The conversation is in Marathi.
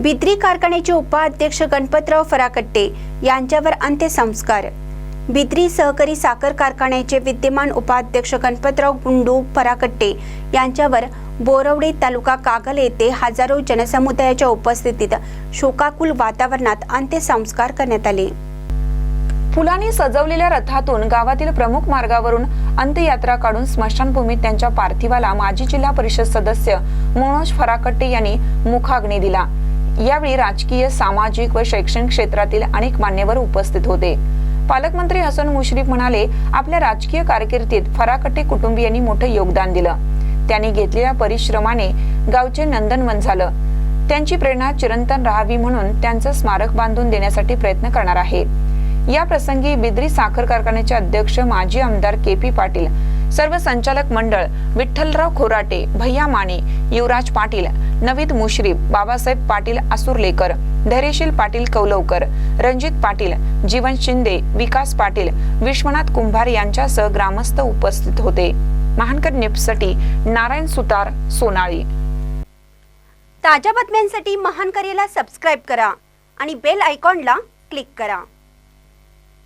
बिद्री कारखान्याचे उपाध्यक्ष गणपतराव फराकट्टे यांच्यावर अंत्यसंस्कार. बिद्री सहकारी साखर कारखान्याचे विद्यमान उपाध्यक्ष गणपतराव गुंडू फराकट्टे यांच्यावर बोरवडे तालुका कागल येथे हजारो जनसमुदायाच्या उपस्थितीत शोकाकुल वातावरणात अंत्यसंस्कार करण्यात आले. फुलांनी सजवलेल्या रथातून गावातील प्रमुख मार्गावरून अंत्ययात्रा काढून स्मशानभूमीत त्यांच्या पार्थिवाला माजी जिल्हा परिषद सदस्य मनोज फराकट्टे यांनी मुखाग्नी दिला. यावेळी राजकीय सामाजिक व शैक्षणिक क्षेत्रातील अनेक मान्यवर उपस्थित होते. पालकमंत्री हसन मुश्रीफ म्हणाले आपल्या राजकीय कारकिर्दीत फराकटे कुटुंबियांनी मोठं योगदान दिलं. त्यांनी घेतलेल्या परिश्रमाने गावचे नंदनवन झालं. त्यांची प्रेरणा चिरंतन राहावी म्हणून त्यांचं स्मारक बांधून देण्यासाठी प्रयत्न करणार आहे. या प्रसंगी बिद्री साखर कारखान्याचे अध्यक्ष माजी आमदार के पी पाटील सर्व संचालक मंडळ विठ्ठलराव खोराटे भैया माने युवराज पाटील नवीद मुश्रीफ बाबासाहेब पाटील आसुर्लेकर धैर्यशील पाटील कौलवकर रणजित पाटील जीवन शिंदे विकास पाटील विश्वनाथ कुंभार यांच्यासह ग्रामस्थ उपस्थित होते. महानकर न्यूजसाठी नारायण सुतार सोनाळी. ताज्या बातम्यांसाठी महानकरेला सबस्क्राईब करा आणि बेल आयकॉनला क्लिक करा.